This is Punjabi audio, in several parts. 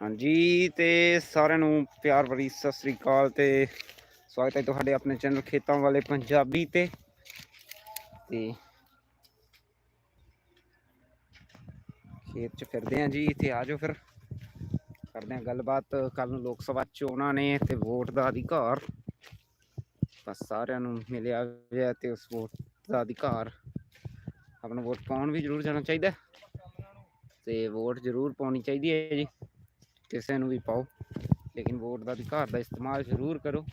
ਹਾਂਜੀ, ਤੇ ਸਾਰਿਆਂ ਨੂੰ ਪਿਆਰ ਭਰੀ ਸਤਿ ਸ੍ਰੀ ਅਕਾਲ ਤੇ ਸਵਾਗਤ ਹੈ ਤੁਹਾਡੇ ਆਪਣੇ ਚੈਨਲ ਖੇਤਾਂ ਵਾਲੇ ਪੰਜਾਬੀ ਤੇ। ਤੇ ਖੇਤ ਚ ਫਿਰਦੇ ਆਂ ਜੀ ਤੇ ਆਜੋ ਫਿਰ। ਕਰਦੇ ਆਂ ਗੱਲਬਾਤ ਕੱਲ ਨੂੰ ਲੋਕ ਸਭਾ ਚੋਣਾਂ ਨੇ ਤੇ ਵੋਟ ਦਾ ਅਧਿਕਾਰ। ਬਸ ਸਾਰਿਆਂ ਨੂੰ ਮਿਲਿਆ ਹੋਇਆ ਤੇ ਉਸ ਵੋਟ ਦਾ ਅਧਿਕਾਰ। ਆਪਣਾ ਵੋਟ ਪਾਉਣ ਵੀ ਜ਼ਰੂਰ ਜਾਣਾ ਚਾਹੀਦਾ ਹੈ। ਤੇ ਵੋਟ ਜ਼ਰੂਰ ਪਾਉਣੀ ਚਾਹੀਦੀ ਹੈ ਜੀ। ਕਿਸੇ ਨੂੰ ਵੀ ਪਾਓ, ਲੇਕਿਨ ਵੋਟ ਦਾ ਅਧਿਕਾਰ ਦਾ ਇਸਤੇਮਾਲ ਜ਼ਰੂਰ ਕਰੋ।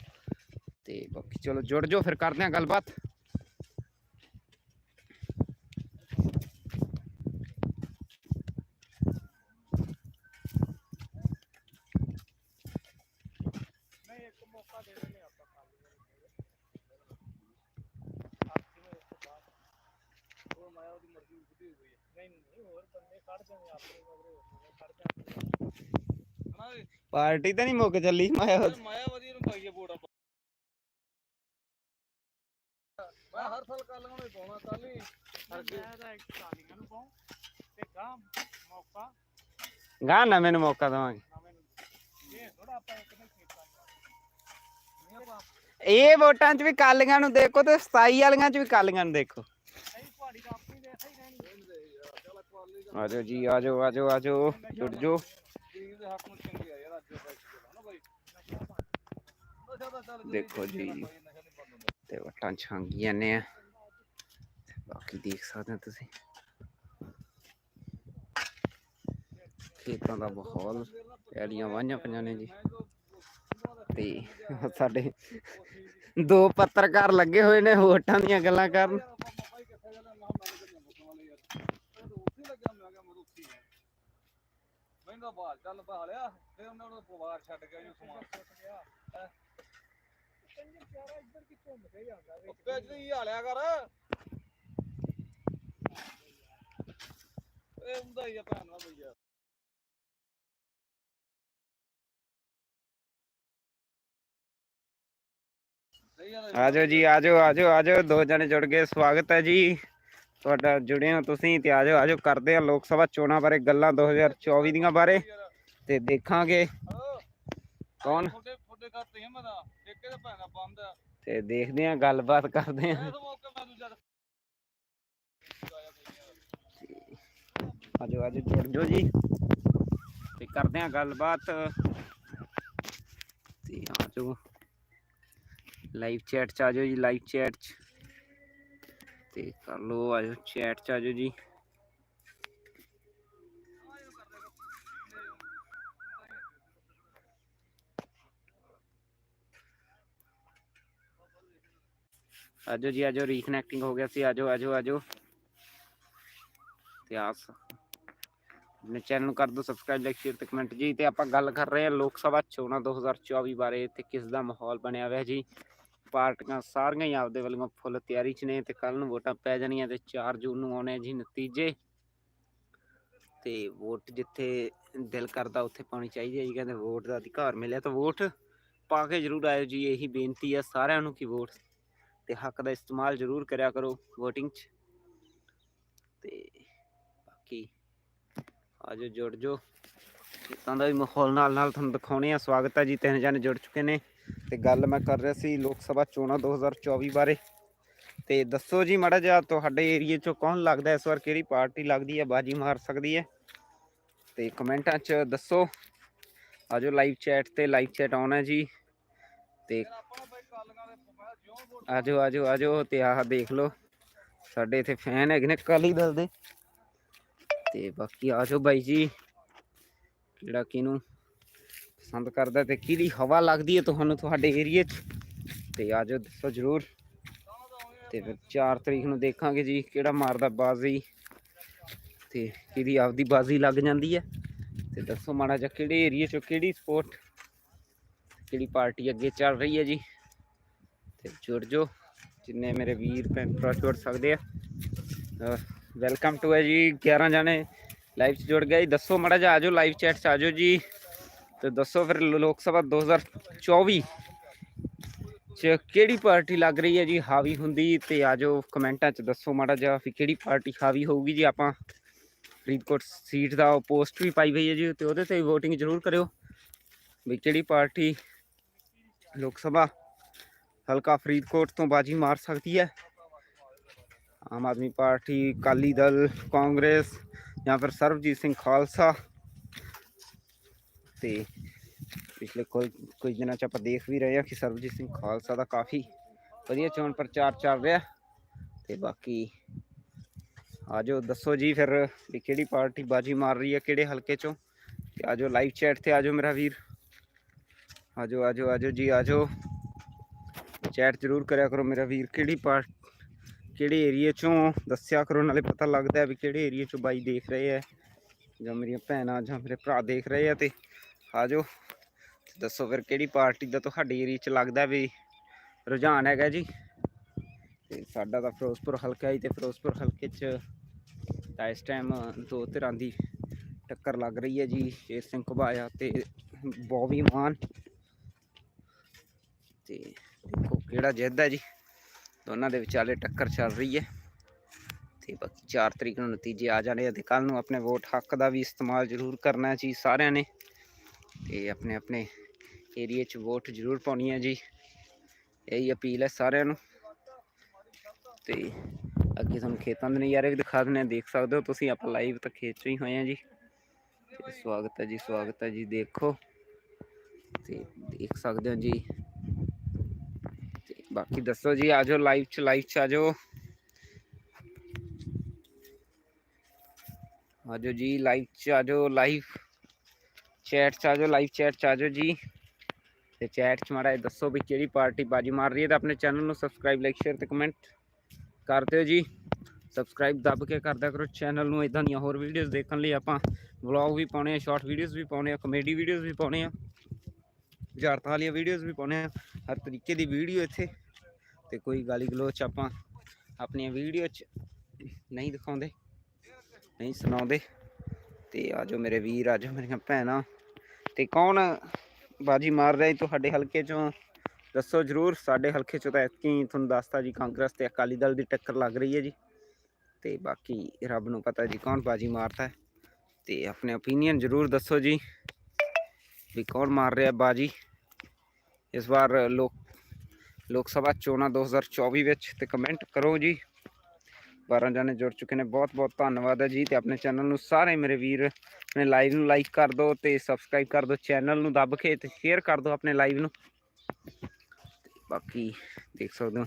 ਤੇ ਬਾਕੀ ਚਲੋ ਜੁੜ ਜਾਓ, ਫਿਰ ਕਰਦੇ ਆਂ ਗੱਲਬਾਤ। ਨਹੀਂ ਨਹੀਂ, ਹੋਰ ਬੰਦੇ ਕੱਢ ਦੇਣੇ ਆਪਣੇ ਮਗਰੇ ਕੱਢ ਦੇਣੇ ਹਨਾ ਵੀ ਪਾਰਟੀ ਤਾਂ ਨਹੀਂ ਮੁੱਕ ਚੱਲੀ ਮਾਇਆ ਮਾਇਆਵਤੀ ਨੂੰ ਪਾਈਏ ਵੋਟ ਆਪਾਂ। ਮੈਂ ਹਰ ਸਾਲ ਕਾਲੀਆਂ ਨੂੰ ਹੀ ਪਾਉਣਾ ਕੱਲ। ਹੀ ਮੈਂ ਤਾਂ ਇੱਕ ਕਾਲੀਆਂ ਨੂੰ ਪਾਉਂ ਤੇ ਗਾਂ ਮੌਕਾ। ਗਾਂ ਨਾ ਮੈਨੂੰ ਮੌਕਾ ਦਵਾਂਗੇ। ਇਹ ਵੋਟਾਂ 'ਚ ਵੀ ਕਾਲੀਆਂ ਨੂੰ ਦੇਖੋ ਤੇ 27 ਵਾਲੀਆਂ 'ਚ ਵੀ ਕਾਲੀਆਂ ਨੂੰ ਦੇਖੋ। ਆਜੋ ਜੀ ਆਜੋ ਆਜੋ ਆਜੋ ਜੁੜ ਜਾਓ। ਗਰੀਬ ਦਾ ਨਾ ਬਾਈ ਦੇਖੋ ਜੀ। ਤੇ ਵਟਾਂ ਛਾਂਗੀ ਜਾਂਦੇ ਬਾਕੀ ਦੇਖ ਸਕਦੇ ਹੋ ਤੁਸੀਂ। ਖੇਤਾਂ ਦਾ ਮਾਹੌਲ ਪੈਲੀਆਂ ਵਾਹੀਆਂ ਪਈਆਂ ਨੇ ਜੀ। ਤੇ ਸਾਡੇ ਦੋ ਪੱਤਰਕਾਰ ਲੱਗੇ ਹੋਏ ਨੇ ਵੋਟਾਂ ਦੀਆਂ ਗੱਲਾਂ ਕਰਨ ਬਾਈ ਕਿੱਥੇ ਗਿਆ ਮੈਂ ਮੈਂ ਕਿਹਾ ਮੁੱਕਣ ਵਾਲੇ ਯਾਰ ਇਹ ਤਾਂ ਉੱਥੇ ਲੱਗਿਆ ਮੈਂ ਕਿਹਾ ਮੈਂ ਰੁੱਖੀ ਹੈ ਤਾਂ ਬਾਹਰ ਚੱਲ ਬਹਾਲਿਆ ਫਿਰ ਉਹਨਾਂ ਨੂੰ ਪਵਾਰ ਛੱਡ ਗਿਆ ਜੀ ਸਮਾਨ। ਸੁੱਟ ਗਿਆ ਕੰਜਰ ਪਿਆਰਾ ਇੱਧਰ ਕਿ ਘੁੰਮ ਕੇ ਜਾਂਦਾ ਵੇ ਉੱਪੇ ਜੀ ਹਾਲਿਆ ਕਰ ਇਹ ਹੁੰਦਾ ਹੀ ਆ ਭੈਣ ਆਜੋ ਜੀ ਆਜੋ ਆਜੋ ਆਜੋ ਦੋ ਜਣੇ ਜੁੜ ਗਏ। ਸਵਾਗਤ ਹੈ ਜੀ। ਤੁਹਾਡਾ ਜੁੜੇ ਹੋ ਤੁਸੀਂ ਤੇ ਆਜੋ ਆਜੋ ਕਰਦੇ ਆ ਲੋਕ ਸਭਾ ਚੋਣਾਂ ਬਾਰੇ ਗੱਲਾਂ 2024 ਦੀਆਂ ਬਾਰੇ ਤੇ ਦੇਖਾਂਗੇ ਕੌਣ? ਤੇ ਦੇਖਦੇ ਆ ਗੱਲਬਾਤ ਕਰਦੇ ਆ। ਆਜੋ ਆਜੋ ਜੁੜ ਜਾਓ ਜੀ। ਤੇ ਕਰਦੇ ਆ ਗੱਲਬਾਤ। ਤੇ ਆਜੋ ਲਾਈਵ ਚੈਟ ਚ ਆਜੋ ਜੀ ਲਾਈਵ ਚੈਟ ਚ। ਤੇ ਕਰ ਲੋ ਆਜੋ ਚੈਟ ਚ ਆਜੋ ਜੀ। ਆਜੋ ਜੀ, ਆਜੋ ਰੀਕਨੈਕਟਿੰਗ ਹੋ ਗਿਆ ਸੀ, ਆਜੋ ਆਜੋ ਆਜੋ। ਤੇ ਆਸ, ਆਪਣੇ ਚੈਨਲ ਨੂੰ ਕਰ ਦਿਓ ਸਬਸਕ੍ਰਾਈਬ ਲਾਈਕ ਸ਼ੇਅਰ ਤੇ ਕਮੈਂਟ ਜੀ। ਤੇ ਆਪਾਂ ਗੱਲ ਕਰ ਰਹੇ ਹਾਂ ਲੋਕ ਸਭਾ ਚੋਣਾਂ 2024 ਬਾਰੇ ਤੇ ਕਿਸ ਦਾ ਮਾਹੌਲ ਬਣਿਆ ਹੋਇਆ ਜੀ। ਪਾਰਟੀਆਂ ਸਾਰੀਆਂ ਹੀ ਆਪਦੇ ਵੱਲੋਂ ਫੁੱਲ ਤਿਆਰੀ 'ਚ ਨੇ ਤੇ ਕੱਲ ਨੂੰ ਵੋਟਾਂ ਪੈ ਜਾਣੀਆਂ ਤੇ 4 ਜੂਨ ਨੂੰ ਆਉਣੇ ਜੀ ਨਤੀਜੇ। ਤੇ ਵੋਟ ਜਿੱਥੇ ਦਿਲ ਕਰਦਾ ਉੱਥੇ ਪਾਉਣੀ ਚਾਹੀਦੀ ਹੈ ਜੀ, ਕਹਿੰਦੇ ਵੋਟ ਦਾ ਅਧਿਕਾਰ ਮਿਲਿਆ ਤਾਂ ਵੋਟ ਪਾ ਕੇ ਜ਼ਰੂਰ ਆਇਓ ਜੀ, ਇਹੀ ਬੇਨਤੀ ਹੈ ਸਾਰਿਆਂ ਨੂੰ ਕਿ ਵੋਟ ਤੇ ਹੱਕ ਦਾ ਇਸਤੇਮਾਲ ਜ਼ਰੂਰ ਕਰਿਆ ਕਰੋ VOTING 'ਚ। ਤੇ ਬਾਕੀ ਆਜੋ ਜੁੜ ਜੋ ਖੇਤਾਂ ਦਾ ਵੀ ਮਾਹੌਲ ਨਾਲ ਨਾਲ ਤੁਹਾਨੂੰ ਦਿਖਾਉਣੇ ਆ। ਸਵਾਗਤ ਹੈ ਜੀ, ਤਿੰਨ ਜਣੇ ਜੁੜ ਚੁੱਕੇ ਨੇ। ਤੇ ਗੱਲ ਮੈਂ ਕਰ ਰਿਹਾ ਸੀ ਲੋਕ ਸਭਾ ਚੋਣਾਂ 2024 ਬਾਰੇ। ਤੇ ਦੱਸੋ ਜੀ ਮਾੜਾ ਜਿਹਾ, ਤੁਹਾਡੇ ਏਰੀਏ ਚੋਂ ਕੌਣ ਲੱਗਦਾ ਇਸ ਵਾਰ ਕਿਹੜੀ ਪਾਰਟੀ ਲੱਗਦੀ ਹੈ? ਬਾਜੀ ਮਾਰ ਸਕਦੀ ਹੈ। ਤੇ ਕਮੈਂਟਾਂ 'ਚ ਦੱਸੋ। ਆਜੋ ਲਾਈਵ ਚੈਟ ਤੇ ਲਾਈਵ ਚੈਟ ਆਉਣਾ ਜੀ। ਤੇ ਆਪਾਂ ਬਾਈ ਕਾਲੀਆਂ ਦੇ ਮੈਂ ਜਿਉਂ ਆਜੋ ਆਜੋ ਆਜੋ ਤੇ ਆਹ ਦੇਖ ਲਓ। ਸਾਡੇ ਇੱਥੇ ਫੈਨ ਹੈਗੇ ਨੇ ਅਕਾਲੀ ਦਲ ਦੇ। ਤੇ ਬਾਕੀ ਆਜੋ ਬਾਈ ਜੀ। ਜਿਹੜਾ ਕਿਹਨੂੰ ਪਸੰਦ ਕਰਦਾ ਤੇ ਕਿਹਦੀ ਹਵਾ ਲੱਗਦੀ ਹੈ ਤੁਹਾਨੂੰ ਤੁਹਾਡੇ ਏਰੀਏ 'ਚ? ਤੇ ਆਜੋ ਦੱਸੋ ਜਰੂਰ। ਤੇ ਫਿਰ 4 ਤਰੀਕ ਨੂੰ ਦੇਖਾਂਗੇ ਜੀ ਕਿਹੜਾ ਮਾਰਦਾ ਬਾਜ਼ੀ। ਤੇ ਕਿਹਦੀ ਆਪਦੀ ਬਾਜ਼ੀ ਲੱਗ ਜਾਂਦੀ ਹੈ। ਤੇ ਦੱਸੋ ਮਾੜਾ ਜਿਹਾ ਕਿਹੜੇ ਏਰੀਏ 'ਚੋਂ ਕਿਹੜੀ ਸਪੋਰਟ, ਕਿਹੜੀ ਪਾਰਟੀ ਅੱਗੇ ਚੱਲ ਰਹੀ ਹੈ ਜੀ? ਤੇ ਜੁੜ ਜੋ ਜਿੰਨੇ ਮੇਰੇ ਵੀਰ ਭੈਣ ਭਰਾ ਜੁੜ ਸਕਦੇ ਆ। ਵੈਲਕਮ ਟੂ ਹੈ ਜੀ 11 ਜਾਣੇ। ਲਾਈਵ 'ਚ ਜੁੜ ਗਏ। ਜੀ। ਦੱਸੋ ਮੜਾ ਜਾ ਆਜੋ ਲਾਈਵ ਚੈਟ 'ਚ ਆਜੋ ਜੀ। ਤੇ ਦੱਸੋ ਫਿਰ ਲੋਕ ਸਭਾ 2024 ਚ ਕਿਹੜੀ ਪਾਰਟੀ ਲੱਗ ਰਹੀ ਹੈ ਜੀ? ਹਾਵੀ ਹੁੰਦੀ ਤੇ ਆਜੋ ਕਮੈਂਟਾਂ 'ਚ ਦੱਸੋ ਮੜਾ ਜਾ ਵੀ ਕਿਹੜੀ ਪਾਰਟੀ ਹਾਵੀ ਹੋਊਗੀ ਜੀ। ਆਪਾਂ ਫਰੀਦਕੋਟ ਸੀਟ ਦਾ ਪੋਸਟ ਵੀ ਪਾਈ ਹੋਈ ਹੈ ਜੀ ਤੇ ਉਹਦੇ ਤੇ ਵੀ VOTING ਜ਼ਰੂਰ ਕਰਿਓ। ਵੀ ਕਿਹੜੀ ਪਾਰਟੀ ਲੋਕ ਸਭਾ ਹਲਕਾ ਫਰੀਦਕੋਟ ਤੋਂ ਬਾਜੀ ਮਾਰ ਸਕਦੀ ਹੈ? ਆਮ ਆਦਮੀ ਪਾਰਟੀ, ਅਕਾਲੀ ਦਲ, ਕਾਂਗਰਸ ਜਾਂ ਫਿਰ ਸਰਬਜੀਤ ਸਿੰਘ ਖਾਲਸਾ ਤੇ ਪਿਛਲੇ ਕੋਈ ਕੁਝ ਦਿਨਾਂ ਚ ਆਪਾਂ ਦੇਖ ਵੀ ਰਹੇ ਹਾਂ ਕਿ ਸਰਬਜੀਤ ਸਿੰਘ ਖਾਲਸਾ ਦਾ ਕਾਫੀ ਵਧੀਆ ਚੋਣ ਪ੍ਰਚਾਰ ਚੱਲ ਰਿਹਾ ਤੇ ਬਾਕੀ ਆਜੋ ਦੱਸੋ ਜੀ ਫਿਰ ਵੀ ਕਿਹੜੀ ਪਾਰਟੀ ਬਾਜੀ ਮਾਰ ਰਹੀ ਹੈ ਕਿਹੜੇ ਹਲਕੇ ਚੋਂ ਤੇ ਆਜੋ ਲਾਈਵ ਚੈਟ ਤੇ ਆਜੋ ਮੇਰਾ ਵੀਰ ਆਜੋ ਆਜੋ ਆਜੋ ਜੀ ਆਜੋ ਚੈਟ ਜ਼ਰੂਰ ਕਰਿਆ ਕਰੋ ਮੇਰਾ ਵੀਰ ਕਿਹੜੀ ਪਾਰਟ ਕਿਹੜੇ ਏਰੀਏ ਚੋਂ ਦੱਸਿਆ ਕਰੋ, ਨਾਲੇ ਪਤਾ ਲੱਗਦਾ ਹੈ ਵੀ ਕਿਹੜੇ ਏਰੀਏ ਚੋਂ ਬਾਈ ਦੇਖ ਰਹੇ ਹੈ ਜਾਂ ਮੇਰੀਆਂ ਭੈਣਾਂ ਜਾਂ ਮੇਰੇ ਭਰਾ ਦੇਖ ਰਹੇ ਆ ਤੇ ਆਜੋ ਤੇ ਦੱਸੋ ਫਿਰ ਕਿਹੜੀ ਪਾਰਟੀ ਦਾ ਤੁਹਾਡੇ ਏਰੀਏ 'ਚ ਲੱਗਦਾ ਵੀ ਰੁਝਾਨ ਹੈਗਾ ਜੀ? ਤੇ ਸਾਡਾ ਤਾਂ ਫਿਰੋਜ਼ਪੁਰ ਹਲਕਾ ਹੀ ਤੇ ਫਿਰੋਜ਼ਪੁਰ ਹਲਕੇ 'ਚ ਤਾਂ ਇਸ ਟਾਈਮ ਦੋ ਧਿਰਾਂ ਦੀ ਟੱਕਰ ਲੱਗ ਰਹੀ ਹੈ ਜੀ, ਸ਼ੇਰ ਸਿੰਘ ਘੁਬਾਇਆ ਤੇ ਬੋਬੀ ਮਾਨ। ਤੇ ਦੇਖੋ ਕਿਹੜਾ ਜਿੱਦ ਹੈ ਜੀ। ਦੋਨਾਂ ਦੇ ਵਿਚਾਲੇ ਟੱਕਰ ਚੱਲ ਰਹੀ ਹੈ। ਤੇ ਬਾਕੀ 4 ਤਰੀਕ ਨੂੰ ਨਤੀਜੇ ਆ ਜਾਣੇ ਆ ਤੇ ਕੱਲ ਨੂੰ ਆਪਣੇ ਵੋਟ ਹੱਕ ਦਾ ਵੀ ਇਸਤੇਮਾਲ ਜ਼ਰੂਰ ਕਰਨਾ ਜੀ ਸਾਰਿਆਂ ਨੇ। ਤੇ ਆਪਣੇ ਆਪਣੇ ਏਰੀਏ 'ਚ ਵੋਟ ਜ਼ਰੂਰ ਪਾਉਣੀ ਹੈ ਜੀ। ਇਹੀ ਅਪੀਲ ਹੈ ਸਾਰਿਆਂ ਨੂੰ। ਤੇ ਅੱਗੇ ਤੁਹਾਨੂੰ ਖੇਤਾਂ ਦੇ ਨਜ਼ਾਰੇ ਵੀ ਦਿਖਾ ਦਿੰਦੇ ਹਾਂ। ਦੇਖ ਸਕਦੇ ਹੋ ਤੁਸੀਂ, ਆਪਾਂ ਲਾਈਵ ਤਾਂ ਖੇਤ 'ਚ ਹੀ ਹੋਏ ਆ ਜੀ। ਤੇ ਸਵਾਗਤ ਹੈ ਜੀ, ਸਵਾਗਤ ਹੈ ਜੀ। ਦੇਖੋ। ਤੇ ਦੇਖ ਸਕਦੇ ਹੋ ਜੀ ਬਾਕੀ ਦੱਸੋ ਜੀ ਆਜੋ ਲਾਈਵ 'ਚ ਲਾਈਵ 'ਚ ਆਜੋ ਆਜੋ ਜੀ ਲਾਈਵ 'ਚ ਆਜੋ ਲਾਈਵ ਚੈਟ 'ਚ ਆਜੋ ਲਾਈਵ ਚੈਟ 'ਚ ਆਜੋ ਜੀ। ਤੇ ਚੈਟ 'ਚ ਮਾੜਾ ਦੱਸੋ ਵੀ ਕਿਹੜੀ ਪਾਰਟੀ ਬਾਜੀ ਮਾਰ ਰਹੀ ਹੈ ਤਾਂ ਆਪਣੇ ਚੈਨਲ ਨੂੰ ਸਬਸਕ੍ਰਾਈਬ ਲਾਈਕ ਸ਼ੇਅਰ ਤੇ ਕਮੈਂਟ ਕਰ ਦਿਓ ਜੀ। ਸਬਸਕ੍ਰਾਈਬ ਦੱਬ ਕੇ ਕਰਦਾ ਕਰੋ ਚੈਨਲ ਨੂੰ ਇਦਾਂ ਦੀਆਂ ਹੋਰ ਵੀਡੀਓਜ਼ ਦੇਖਣ ਲਈ ਆਪਾਂ ਵਲੌਗ ਵੀ ਪਾਉਣੇ ਆ ਸ਼ਾਰਟ ਵੀਡੀਓਜ਼ ਵੀ ਪਾਉਣੇ ਆ ਕਮੇਡੀ ਵੀਡੀਓਜ਼ ਵੀ ਪਾਉਣੇ ਆ ਬੁਝਾਰਤਾਂ ਵਾਲੀਆਂ ਵੀਡੀਓਜ਼ ਵੀ ਪਾਉਣੇ ਆ। ਹਰ ਤਰੀਕੇ ਦੀ ਵੀਡੀਓ ਇੱਥੇ। ਤੇ ਕੋਈ ਗਾਲੀ ਗਲੋਚ ਆਪਾਂ ਆਪਣੀਆਂ ਵੀਡੀਓ 'ਚ ਨਹੀਂ ਦਿਖਾਉਂਦੇ, ਨਹੀਂ ਸੁਣਾਉਂਦੇ। ਤੇ ਆਜੋ ਮੇਰੇ ਵੀਰ ਆਜੋ ਮੇਰੀਆਂ ਭੈਣਾਂ। ਤੇ ਕੌਣ ਬਾਜੀ ਮਾਰ ਰਿਹਾ ਜੀ ਤੁਹਾਡੇ ਹਲਕੇ ਚੋਂ? ਦੱਸੋ ਜਰੂਰ, ਸਾਡੇ ਹਲਕੇ ਚੋਂ ਤਾਂ ਐਤਕੀ ਤੁਹਾਨੂੰ ਦੱਸਤਾ ਜੀ, ਕਾਂਗਰਸ ਤੇ ਅਕਾਲੀ ਦਲ ਦੀ ਟੱਕਰ ਲੱਗ ਰਹੀ ਹੈ ਜੀ। ਤੇ ਬਾਕੀ ਰੱਬ ਨੂੰ ਪਤਾ ਜੀ ਕੌਣ ਬਾਜੀ ਮਾਰਦਾ ਹੈ। ਤੇ ਆਪਣੇ ਓਪੀਨੀਅਨ ਜਰੂਰ ਦੱਸੋ ਜੀ, ਵੀ ਕੌਣ ਮਾਰ ਰਿਹਾ ਬਾਜੀ। ਇਸ ਵਾਰ ਲੋਕ ਲੋਕ ਸਭਾ ਚੋਣਾਂ 2024 ਵਿੱਚ ਤੇ ਕਮੈਂਟ ਕਰੋ ਜੀ। 12 ਜਣੇ ਜੁੜ ਚੁੱਕੇ ਨੇ। ਬਹੁਤ ਬਹੁਤ ਧੰਨਵਾਦ ਹੈ ਜੀ ਤੇ ਆਪਣੇ ਚੈਨਲ ਨੂੰ ਸਾਰੇ ਮੇਰੇ ਵੀਰ ਆਪਣੇ ਲਾਈਵ ਨੂੰ ਲਾਈਕ ਕਰ ਦਿਓ ਤੇ ਸਬਸਕ੍ਰਾਈਬ ਕਰ ਦਿਓ ਚੈਨਲ ਨੂੰ ਦੱਬ ਕੇ ਤੇ ਸ਼ੇਅਰ ਕਰ ਦਿਓ ਆਪਣੇ ਲਾਈਵ ਨੂੰ। ਤੇ ਬਾਕੀ ਦੇਖ ਸਕਦੇ ਹੋ,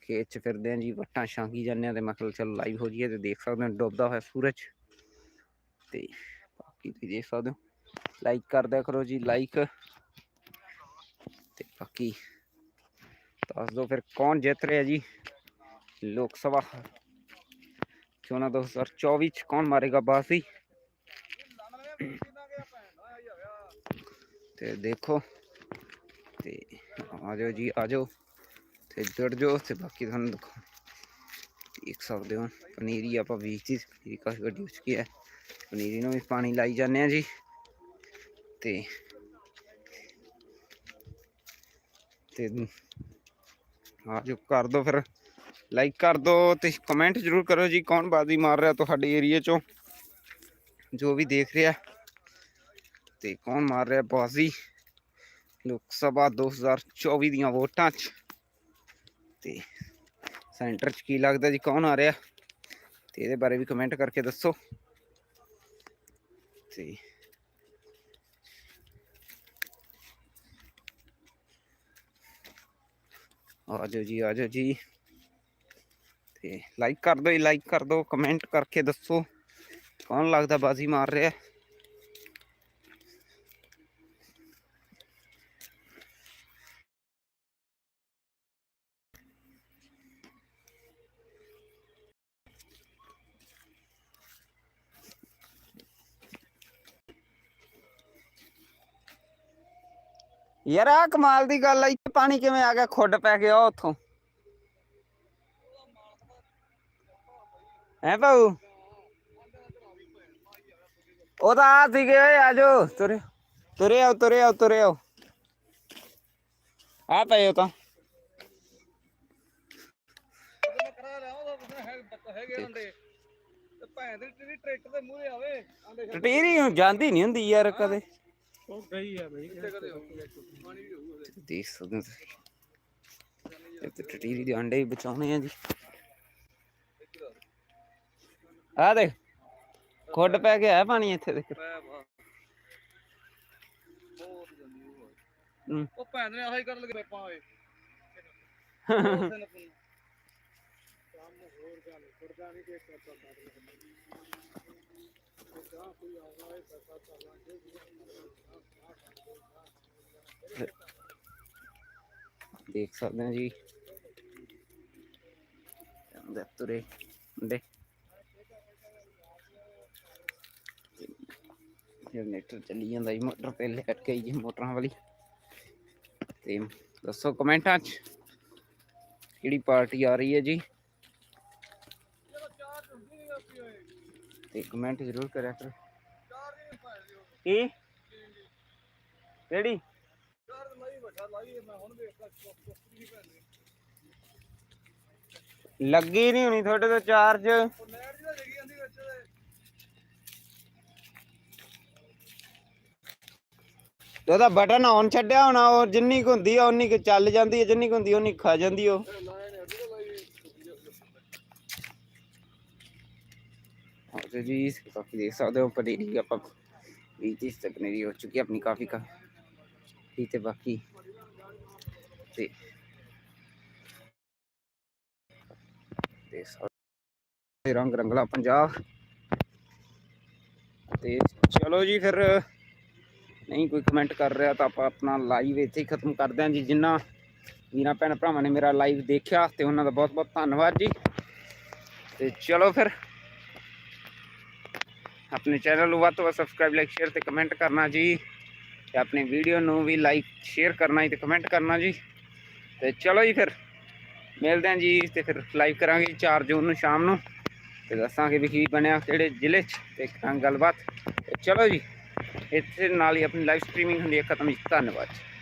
ਖੇਤ ਚ ਫਿਰਦੇ ਆ ਜੀ, ਵੱਟਾਂ ਛਾਂਗੀ ਜਾਂਦੇ ਆ ਤੇ ਮੈਂ ਕਿਹਾ ਚਲੋ ਲਾਈਵ ਹੋ ਜੀਏ ਤੇ ਦੇਖ ਸਕਦੇ ਹੋ, ਡੁੱਬਦਾ ਹੋਇਆ ਸੂਰਜ। ਤੇ ਬਾਕੀ ਤੁਸੀਂ ਦੇਖ ਸਕਦੇ ਹੋ ਲਾਈਕ ਕਰ ਦਿਆ ਕਰੋ ਜੀ ਲਾਈਕ ਤੇ ਬਾਕੀ ਦੱਸ ਦਿਓ ਫਿਰ ਕੌਣ ਜਿੱਤ ਰਿਹਾ ਜੀ? ਲੋਕ ਸਭਾ। ਚੋਣਾਂ 2024 ਚ ਕੌਣ ਮਾਰੇਗਾ ਬਾਸੀ? ਤੇ ਦੇਖੋ। ਤੇ ਆ ਜਾਓ ਜੀ, ਆ ਜਾਓ। ਤੇ ਜੁੜ ਜਾਓ ਤੇ ਬਾਕੀ ਤੁਹਾਨੂੰ ਦਿਖਾ ਦੇਖ ਸਕਦੇ ਹੋ, ਪਨੀਰੀ ਆਪਾਂ ਬੀਜਤੀ ਪਨੀਰੀ ਕਾਫੀ ਵੱਡੀ ਹੋ ਚੁੱਕੀ ਹੈ। ਪਨੀਰੀ ਨੂੰ ਵੀ ਪਾਣੀ ਲਾਈ ਜਾਂਦੇ ਆ ਜੀ। ਤੇ ਤੇ ਆ ਜੋ ਕਰ ਦੋ ਫਿਰ। ਲਾਈਕ ਕਰ ਦਿਓ ਤੇ ਕਮੈਂਟ ਜ਼ਰੂਰ ਕਰੋ ਜੀ, ਕੌਣ ਬਾਜ਼ੀ ਮਾਰ ਰਿਹਾ ਤੁਹਾਡੇ ਏਰੀਏ ਚੋਂ? ਜੋ ਵੀ ਦੇਖ ਰਿਹਾ। ਤੇ ਕੌਣ ਮਾਰ ਰਿਹਾ ਬਾਜ਼ੀ? ਲੋਕ ਸਭਾ 2024 ਦੀਆਂ ਵੋਟਾਂ 'ਚ। ਤੇ ਸੈਂਟਰ 'ਚ ਕੀ ਲੱਗਦਾ ਜੀ, ਕੌਣ ਆ ਰਿਹਾ? ਤੇ ਇਹਦੇ ਬਾਰੇ ਵੀ ਕਮੈਂਟ ਕਰਕੇ ਦੱਸੋ। ਤੇ ਆ ਜਾਓ ਜੀ ਆ ਜਾਓ ਜੀ। ਤੇ ਲਾਈਕ ਕਰ ਦਿਓ ਲਾਈਕ ਕਰ ਦਿਓ ਕਮੈਂਟ ਕਰਕੇ ਦੱਸੋ ਕੌਣ ਲੱਗਦਾ ਬਾਜ਼ੀ ਮਾਰ ਰਿਹਾ। ਯਾਰ ਆ ਕਮਾਲ ਦੀ ਗੱਲ ਆ ਇੱਥੇ ਪਾਣੀ ਕਿਵੇਂ ਆ ਗਿਆ? ਖੁੱਡ ਪੈ ਗਿਆ ਉਹ ਉੱਥੋਂ। ਹੈ ਬਾਊ ਉਹ ਤਾਂ ਆ ਸੀਗੇ ਓਏ ਆਜੋ ਤੁਰੇ ਤੁਰੇ ਆਓ ਤੁਰੇ ਆਓ ਤੁਰੇ ਆਓ। ਆ ਪਏ ਤਾਂ। ਟਟੀਰੀ ਜਾਂਦੀ ਨਹੀਂ ਹੁੰਦੀ ਯਾਰ ਕਦੇ। ਉਹ ਗਈ ਆ ਬਈ ਵੀ ਦੇਖ ਸਕਦੇ ਹੋ ਤੁਸੀਂ। ਤੇ ਟਟੀਰੀ ਦੇ ਅੰਡੇ ਹੀ ਬਚਾਉਣੇ ਆ ਜੀ। ਆ ਦੇਖ ਖੁੱਡ ਪੈ ਕੇ ਆਇਆ ਪਾਣੀ ਇੱਥੇ ਦੇਖ। ਵਾ। ਉਹ ਹੂੰ। ਭੈਣ ਨੇ ਆਹੀ ਕਰਨ ਲੱਗੇ ਪਾਪਾ ਓਏ ਉਹ ਦਿਨ ਪੁੰਨ। ਦੇਖ ਸਕਦੇ ਹੋ ਜੀ। ਅੰਦਰ ਤੁਰੇ ਦੇ ਜਨਰੇਟਰ ਚੱਲੀ ਜਾਂਦਾ ਜੀ, ਮੋਟਰ ਤੇ ਲੈਟ ਗਈ ਜੀ ਮੋਟਰਾਂ ਵਾਲੀ। ਤੇ ਦੱਸੋ ਕਮੈਂਟਾਂ 'ਚ ਕਿਹੜੀ ਪਾਰਟੀ ਆ ਰਹੀ ਹੈ ਜੀ ਚਲੋ ਚਾਰ ਹੁੰਦੀ ਨਹੀਂ ਆਪੀ ਓਏ ਤੇ ਕਮੈਂਟ ਜ਼ਰੂਰ ਕਰਿਆ ਕਰੋ। ਕੀ? ਕਿਹੜੀ? ਲੱਗੀ ਨਹੀਂ ਹੋਣੀ ਤੁਹਾਡੇ ਤੋਂ ਚਾਰਜ ਉਹਦਾ ਬਟਨ ਔਨ ਛੱਡਿਆ ਹੋਣਾ, ਉਹ ਜਿੰਨੀ ਕੁ ਹੁੰਦੀ ਆ, ਉਨੀ ਕੁ ਚੱਲ ਜਾਂਦੀ ਹੈ ਜਿੰਨੀ ਕੁ ਹੁੰਦੀ ਉਨੀ ਖਾ ਜਾਂਦੀ ਉਹ ਇਹ ਲਾਏ ਨੇ ਅੱਧੀ ਤਾਂ ਲਾਈ और तो जी काफ़ी देख सकते हो पनीरी का पक बीती से पनीरी हो चुकी है अपनी काफ़ी का ठीक है बाकी ते देख सकते हो रंग रंगला पंजाब ਤੇ ਚਲੋ ਜੀ ਫਿਰ ਨਹੀਂ ਕੋਈ ਕਮੈਂਟ ਕਰ ਰਿਹਾ ਤਾਂ ਆਪਾਂ ਆਪਣਾ ਲਾਈਵ ਇੱਥੇ ਹੀ ਖਤਮ ਕਰਦੇ ਹਾਂ ਜੀ ਜਿੰਨਾ ਵੀਰਾਂ ਭੈਣ ਭਰਾਵਾਂ ਨੇ ਮੇਰਾ ਲਾਈਵ ਦੇਖਿਆ ਤੇ ਉਹਨਾਂ ਦਾ ਬਹੁਤ ਬਹੁਤ ਧੰਨਵਾਦ ਜੀ ਤੇ ਚਲੋ ਫਿਰ ਆਪਣੇ ਚੈਨਲ ਨੂੰ ਵੱਧ ਤੋਂ ਵੱਧ ਸਬਸਕ੍ਰਾਈਬ ਲਾਈਕ ਸ਼ੇਅਰ ਤੇ ਕਮੈਂਟ ਕਰਨਾ ਜੀ। ਤੇ ਆਪਣੀ ਵੀਡੀਓ ਨੂੰ ਵੀ ਲਾਈਕ ਸ਼ੇਅਰ ਕਰਨਾ ਜੀ ਤੇ ਕਮੈਂਟ ਕਰਨਾ ਜੀ। ਤੇ ਚਲੋ ਜੀ ਫਿਰ, ਮਿਲਦੇ ਹਾਂ ਜੀ ਤੇ ਫਿਰ ਲਾਈਵ ਕਰਾਂਗੇ 4 ਜੂਨ ਨੂੰ ਸ਼ਾਮ ਨੂੰ। ਤੇ ਦੱਸਾਂਗੇ ਵੀ ਕੀ ਬਣਿਆ ਕਿਹੜੇ ਜ਼ਿਲ੍ਹੇ 'ਚ ਤੇ ਕਰਾਂਗੇ ਗੱਲਬਾਤ। ਤੇ ਚਲੋ ਜੀ, ਇੱਥੇ ਨਾਲ ਹੀ ਆਪਣੀ ਲਾਈਵ ਸਟ੍ਰੀਮਿੰਗ ਹੁੰਦੀ ਹੈ। ਖਤਮ ਜੀ, ਧੰਨਵਾਦ ਜੀ।